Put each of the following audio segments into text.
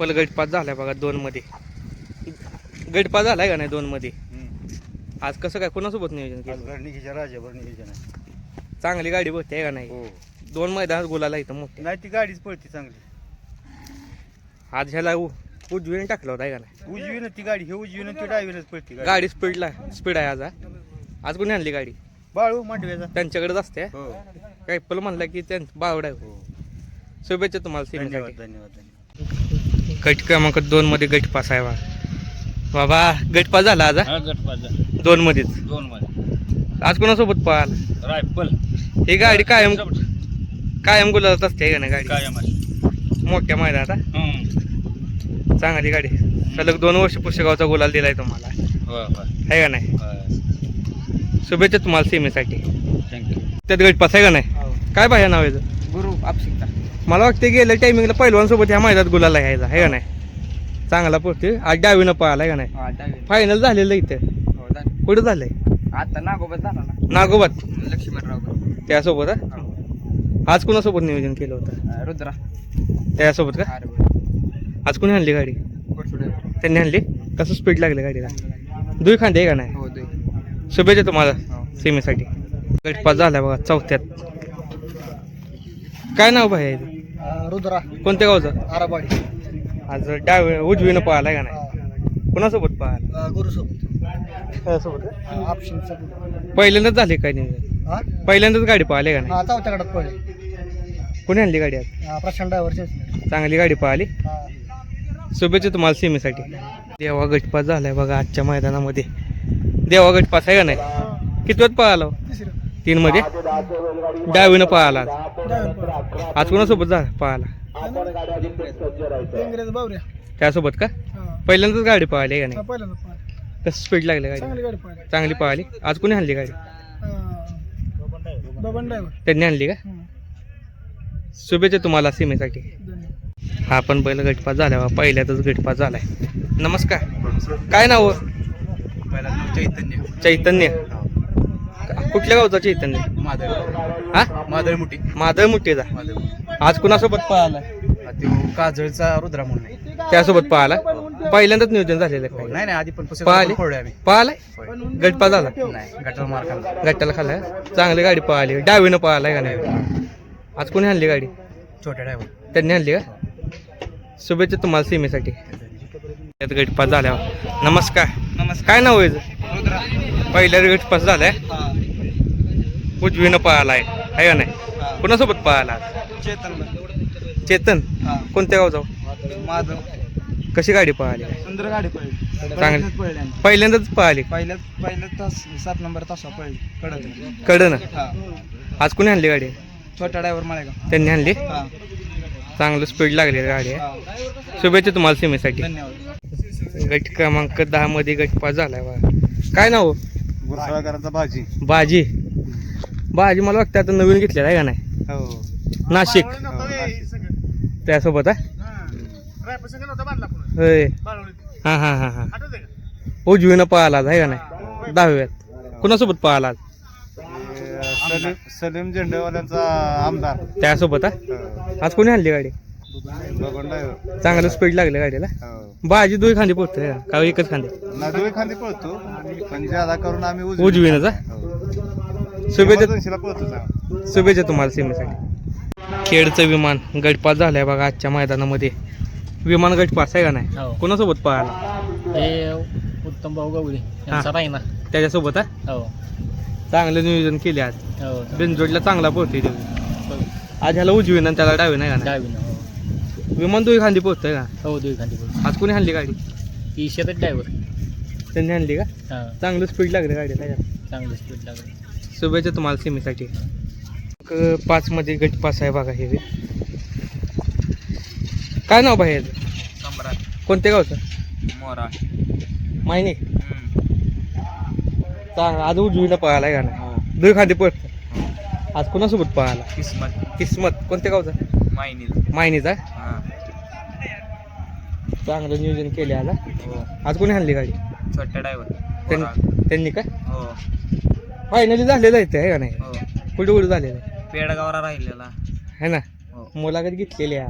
पल गटपास झालाय बघा दोन मध्ये. गटपास झालाय का नाही दोन मध्ये? आज कसं काय कोणासोबत नियोजन केलं? राजाभर नियोजन आहे. चांगली गाडी बघते का नाही? हो. दोन मैदानात गुलाला इथं मोठे. नाही ती गाडीच पळते चांगली. आज ह्याला उ- उजवीने टाकलं होतं का नाही? उजवीनं ती गाडी हे उजवीनं ती डावीनच पळते गाडी. गाडी स्पीडला स्पीड आहे आज हा. आज कोणी आणली गाडी? बाळू मांडव्याचा. त्यांच्याकडेच असते हो. काही पल म्हणलं की त्यां बावड हो. शुभेच्छा तुम्हाला धन्यवाद सीमेसाठी. धन्यवाद धन्यवाद. गट क्रमांक दोन मध्ये गटपास आहे बा. बाबा गटपास झाला आज हा? हा गटपास दोन मध्येच. दोन मध्ये. आज कोणासोबत पळाला रायफल. ही गाडी कायम कायम गुलाबात असते का नाही गाडी? कायम आहे. मोठ्या मैदानात हा? हम्म. चांगली गाडी. सलग दोन वर्ष पुस्तकावचा गुलाल दिलाय तुम्हाला. होय होय. आहे का नाही? होय. शुभेच्छा तुम्हाला सीमेसाठी. थँक्यू त्यात गटपास आहे का नाही? काय पाहिजे नाव याचं? आपशिकता. मला वाटतं गेल्या टायमिंगला पहिलवानसोबत ह्या मैदानात गुलाला यायचा आहे का नाही? चांगला पडतोय आज डावीनं पळाला आहे का नाही? फायनल झालेलं इथं. कुठं झालंय? आता नागोबत झाला ना. नागोबात? लक्ष्मणराव त्यासोबत हा? आज कुणासोबत नियोजन केलं होतं? रुद्रा. त्यासोबत का? आज कोणी आणली गाडी? त्यांनी आणली? कसं स्पीड लागली गाडीला? दुई खांदे आहे का नाही? हो शुभेच्छा तुम्हाला सीमेसाठी. गटपास झाला बघा चौथ्यात. काय नाव भाई? आहे? रुद्रा. कोणत्या गावचं? आराबाडी. आज डावे उजवीनं पळाला का नाही? कुणासोबत पळाला? गुरुसोबत. सोबत पहिल्यांदाच झाले काय नाही? हा? पहिल्यांदाच गाडी पळाली का नाही? हा चौथ्या गटात पडले कोणी आणली गाडी आज? प्रशांत ड्रायव्हरचे चांगली गाडी पळाली. शुभेच्छा तुम्हाला सीमेसाठी. देवा गटपास झालाय बघा आजच्या मैदानामध्ये. देवा गटपास आहे का नाही? किती पळाला हो? तीन मध्ये? डावीनं पळाला आज. आज कोणासोबत जा पळाला बावऱ्या त्यासोबत का? पहिल्यांदाच गाडी पळाली आहे का नाही? पहिल्यांदा कसं स्पीड लागली गाडी? चांगली गाडी पाहिली. चांगली पळाली आज कोणी आणली गाडी? बबन ड्रायव्हर. त्यांनी आणली का? शुभेच्छा तुम्हाला सीमेसाठी. हा पण पहिलं गटपास झाला बा पहिल्यातच गटपास झालाय. नमस्कार. काय नाव? हो? चैतन्य. चैतन्य. कुठल्या गावचा चैतन्य? माधव. हा? माधव मुठी. माधव मुठ्ठीचा आज कुणासोबत पळाला तो काजळचा रुद्रा म्हणून आहे. त्यासोबत पळाला? पहिल्यांदाच नियोजन झालेलं आहे नाही नाही आधी पण पळाली? पळलोय आम्ही. पळालाय? गटपास झाला? नाही गटाला मार खाल्ला. गट्ट्याला खाल्लाय चांगली गाडी पळाली. डावीनं पळालाय का नाही? आज कोणी आणली गाडी? छोट्या ड्रायव्हर त्यांनी आणली का? शुभेच्छा तुम्हाला सीमेसाठी. त्यात गटपास झाल्या नमस्कार. नमस्कार. काय नाव आहे? रुद्रा. पहिल्या गटपास झालाय. उजवीनं पळालाय आहे. का नाही? कुणासोबत पळाला चेतन चेतन? कोणत्या गावचा? माधव. कशी गाडी पळाली? सुंदर गाडी पळली. चांगली. पहिल्यांदाच पळाली पहिल्यात पहिल्यात तास सात नंबर तास पळली. कडन. हा. आज कोणी आणली गाडी? छोटा ड्रायव्हर माळेगाव. त्यांनी आणली? हा. चांगलं स्पीड लागली गाडी. आहे. शुभेच्छा तुम्हाला सीमेसाठी. धन्यवाद. गट क्रमांक दहा मध्ये गटपास झालाय बघा. काय नाव? हो? गुरुसाळकरांचा भाजी मला वाटतं आता नवीन घेतलेला आहे का नाही? हो. नाशिक. त्यासोबत हा. होय. हा हा हा हा. उजवीनं पळाला आहे का नाही? दहाव्यात. कुणासोबत पळाला आज? सलीम सलीम झेंडेवाल्यांचा आमदार. त्यासोबत हा? आज कोणी आणली गाडी? बघून चांगलं स्पीड लागली गाडीला? हो. बाजी दोन खांदी पोहते का एकच खांदी? ना दोन खांदी पळतो. पण ज्यादा करून आम्ही उजवीनं जा हो. शुभेच्छा. शुभेच्छा तुम्हाला सीमेसाठी. खेडचं विमान गटपास झालंय बघा आजच्या मैदानामध्ये. विमान गटपास आहे का नाही? हो. कोणासोबत पळाला? हे उत्तम भाऊ गवळी ना त्याच्यासोबत हा? हो. चांगलं नियोजन केले आज. हो. बिनजोडला चांगला पोहतोय तो. आज ह्याला उजवीन आणि त्याला डावी नाही का नाही? डावी ना हो. विमान दोन खांदी पोहतोय का? हो दुई खांदी आज कोणी आणली गाडी? ती शेतात ड्रायव्हर त्यांनी आणली का? हा. चांगलं स्पीड लागली गाडीला. चांगलं स्पीड लागलं. शुभेच्छा तुम्हाला सीमेसाठी. क- पाच मध्ये गट पास आहे बघा हे. काय नाव याचं? सम्राट. कोणत्या गावचं मोरा. माहिनी चांग आज उजवीला पळाला आहे नाही? हो. दुई खांदी पळत. आज कोणासोबत पळाला? किस्मत. किस्मत. कोणत्या गावचा मायनी मायनीचा हा. चांगलं नियोजन केले आला हो. आज कोणी आणली गाडी? छोट्या ड्रायव्हर त्यां- त्यांनी का हो. फायनली झालेलं आहे ते आहे का नाही? हो. कुठे कुठे झालेलं आहे? पेडगावला राहिलेला. है ना? हो. मुलाखत घेतलेली आहे.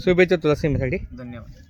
शुभेच्छा तुला सीमेसाठी. धन्यवाद.